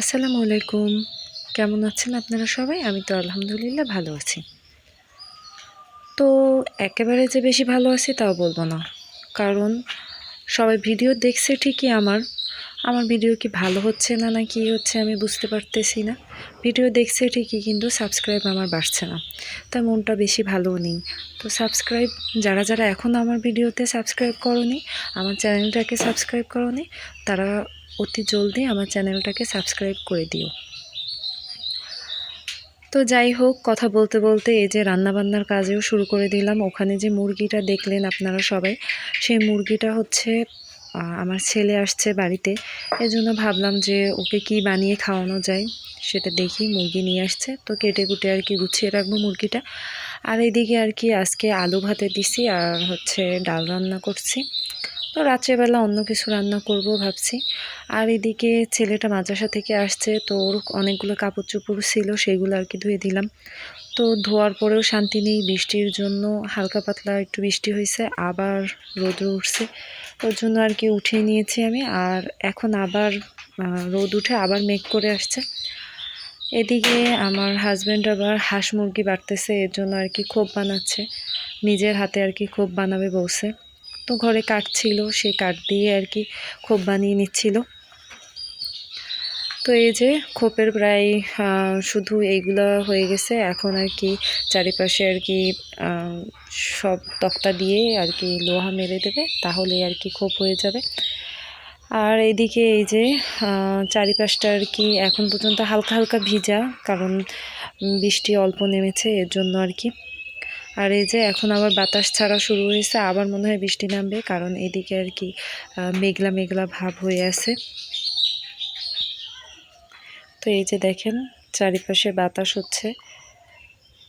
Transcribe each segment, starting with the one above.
আসসালামু আলাইকুম। কেমন আছেন আপনারা সবাই? আমি তো আলহামদুলিল্লাহ ভালো আছি। তো একেবারে যে বেশি ভালো আছি তাও বলব না। কারণ সবাই ভিডিও দেখছে ঠিকই আমার। আমার ভিডিও কি ভালো হচ্ছে না না কি হচ্ছে আমি বুঝতে পারতেছি না। ভিডিও দেখছে ঠিকই কিন্তু সাবস্ক্রাইব আমার বাড়ছে না। তাই মনটা বেশি ভালোও নেই। তো সাবস্ক্রাইব, যারা যারা এখন আমার ভিডিওতে সাবস্ক্রাইব করনি, আমার চ্যানেলটাকে সাবস্ক্রাইব করনি, তারা অতি জলদি আমার চ্যানেলটাকে সাবস্ক্রাইব করে দিও। তো যাই হোক, কথা বলতে বলতে এই যে রান্নাবান্নার কাজেও শুরু করে দিলাম। ওখানে যে মুরগিটা দেখলেন আপনারা সবাই, সেই মুরগিটা হচ্ছে আমার ছেলে আসছে বাড়িতে। এজন্য ভাবলাম যে ওকে কি বানিয়ে খাওয়ানো যায় সেটা দেখি, মুরগি নিয়ে আসছে। তো কেটে কুটে আর কি গুছিয়ে রাখব মুরগিটা। আর এদিকে আর কি আজকে আলু ভাতে দিছি আর হচ্ছে ডাল রান্না করছি। তো রাত্রেবেলা অন্য কিছু রান্না করব ভাবছি। আর এদিকে ছেলেটা মাদ্রাসা থেকে আসছে, তো ওর অনেকগুলো কাপড় চোপড় ছিল, সেগুলো আর কি ধুয়ে দিলাম। তো ধোয়ার পরেও শান্তি নেই, বৃষ্টির জন্য হালকা পাতলা একটু বৃষ্টি হয়েছে আবার রোদ উঠছে। ওর জন্য আর কি উঠিয়ে নিয়েছি আমি। আর এখন আবার রোদ উঠে আবার মেঘ করে আসছে। এদিকে আমার হাজব্যান্ড আবার হাঁস মুরগি বাড়তেছে, এর জন্য আর কি খোপ বানাচ্ছে। নিজের হাতে আর কি খোপ বানাবে বসে তো ঘরে কাঠ ছিল সেই কাঠ দিয়ে আর কি খোপ বানিয়ে নিচ্ছিল। তো এই যে খোপের প্রায় শুধু এইগুলো হয়ে গেছে। এখন আর কি চারিপাশে আর কি সব তক্তা দিয়ে আর কি লোহা মেরে দেবে তাহলে আর কি খোপ হয়ে যাবে। আর এইদিকে এই যে চারিপাশটা আর কি এখন পর্যন্ত হালকা হালকা ভিজা, কারণ বৃষ্টি অল্প নেমেছে, এর জন্য আর কি। আর এই যে এখন আবার বাতাস ছাড়া শুরু হয়েছে, আবার মনে হয় বৃষ্টি নামবে, কারণ এদিকে আর কি মেঘলা মেঘলা ভাব হয়ে আছে। তো এই যে দেখেন, চারিপাশে বাতাস হচ্ছে।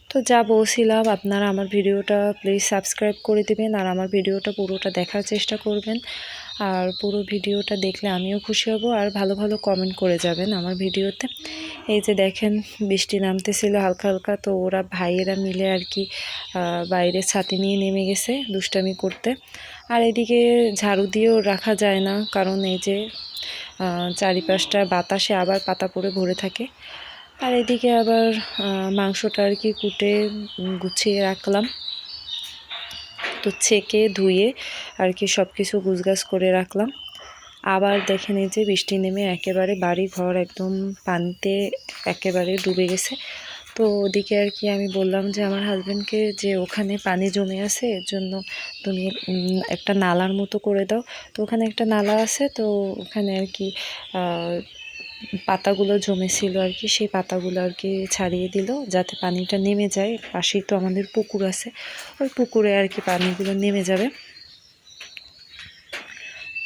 তো যা বলছিলাম, আপনারা আমার ভিডিওটা প্লিজ সাবস্ক্রাইব করে দেবেন আর আমার ভিডিওটা পুরোটা দেখার চেষ্টা করবেন। আর পুরো ভিডিওটা দেখলে আমিও খুশি হব আর ভালো ভালো কমেন্ট করে যাবেন আমার ভিডিওতে। এই যে দেখেন, বৃষ্টি নামতেছিল হালকা হালকা, তো ওরা ভাইয়েরা মিলে আর কি বাইরে ছাতি নিয়ে নেমে গেছে দুষ্টামি করতে। আর এদিকে ঝাড়ু দিয়েও রাখা যায় না, কারণ এই যে চারিপাশটা বাতাসে আবার পাতা পড়ে ভরে থাকে। আর এদিকে আবার মাংসটা আর কি কুটে গুছিয়ে রাখলাম। তো ছেঁকে, ধুয়ে আর কি সব কিছু গুছগাছ করে রাখলাম। আবার দেখে নিই যে বৃষ্টি নেমে একেবারে বাড়ি ঘর একদম পানিতে একেবারে ডুবে গেছে। তো ওদিকে আর কি আমি বললাম যে আমার হাজব্যান্ডকে যে ওখানে পানি জমে আছে, এর জন্য তুমি একটা নালার মতো করে দাও। তো ওখানে একটা নালা আছে, তো ওখানে আর কি পাতাগুলো জমেছিল আর কি, সেই পাতাগুলো আর কি ছাড়িয়ে দিল, যাতে পানিটা নেমে যায়। পাশেই তো আমাদের পুকুর আছে, ওই পুকুরে আর কি পানিগুলো নেমে যাবে।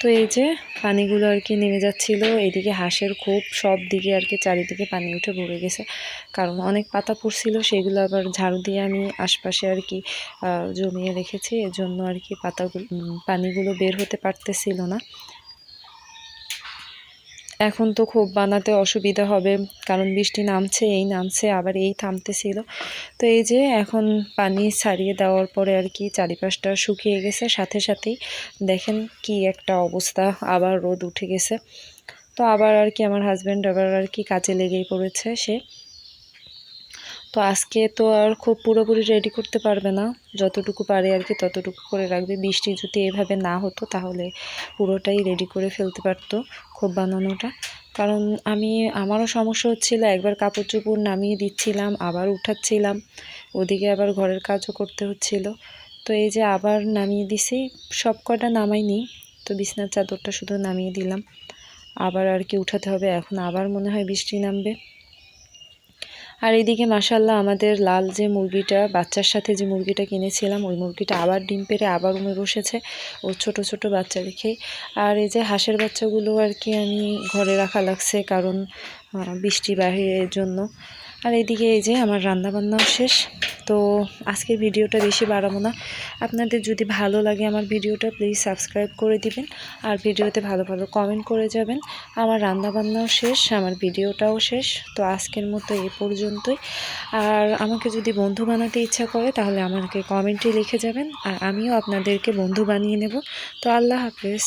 তো এই যে পানিগুলো আর কি নেমে যাচ্ছিল, এদিকে হাঁসের খুব সব দিকে আর কি চারিদিকে পানি উঠে ভরে গেছে। কারণ অনেক পাতা পড়ছিল, সেগুলো আবার ঝাড়ু দিয়ে আমি আশপাশে আর কি জমিয়ে রেখেছি। এজন্য আর কি পাতাগুলো পানিগুলো বের হতে পারতেছিল না। এখন তো খুব বানাতে অসুবিধা হবে, কারণ বৃষ্টি নামছে, এই নামছে, আবার এই থামতেছিল। তো এই যে এখন পানি ছাড়িয়ে দেওয়ার পরে আর কি চারিপাশটা শুকিয়ে গেছে, সাথে সাথেই দেখেন কি একটা অবস্থা, আবার রোদ উঠে গেছে। তো আবার আর কি আমার হাজব্যান্ড আবার আর কি কাজে লেগেই পড়েছে সে। তো আজকে তো আর খুব পুরোপুরি রেডি করতে পারবে না। যতটুকু পারে আর কি ততটুকু করে রাখবে। বৃষ্টি যদি এভাবে না হতো তাহলে পুরোটাই রেডি করে ফেলতে পারতো খুব বানানোটা। কারণ আমি, আমারও সমস্যা হচ্ছিল, একবার কাপড় চোপড় নামিয়ে দিচ্ছিলাম, আবার উঠাচ্ছিলাম। ওদিকে আবার ঘরের কাজও করতে হচ্ছিল। তো এই যে আবার নামিয়ে দিছি, সব কটা নামাইনি। তো বিছনার চাদরটা শুধু নামিয়ে দিলাম। আবার আর কি উঠাতে হবে। এখন আবার মনে হয় বৃষ্টি নামবে। আর এদিকে মাসাল্লাহ আমাদের লাল যে মুরগিটা, বাচ্চার সাথে যে মুরগিটা কিনেছিলাম, ওই মুরগিটা আবার ডিম পেরে আবার উমে বসেছে, ও ছোট ছোট বাচ্চা রেখে আর এই যে হাঁসের বাচ্চাগুলো আর কি আমি ঘরে রাখা লাগছে কারণ বৃষ্টি বাহিরের জন্য। আর এইদিকে এই যে আমার রান্নাবান্নাও শেষ। তো আজকের ভিডিওটা বেশি বাড়াবো না। আপনাদের যদি ভালো লাগে আমার ভিডিওটা প্লিজ সাবস্ক্রাইব করে দিবেন। আর ভিডিওতে ভালো ভালো কমেন্ট করে যাবেন। আমার রান্নাবান্নাও শেষ, আমার ভিডিওটাও শেষ। তো আজকের মতো এ পর্যন্তই। আর আমাকে যদি বন্ধু বানাতে ইচ্ছা করে, তাহলে আমাকে কমেন্টে লিখে যাবেন। আর আমিও আপনাদেরকে বন্ধু বানিয়ে নেব। তো আল্লাহ হাফেজ।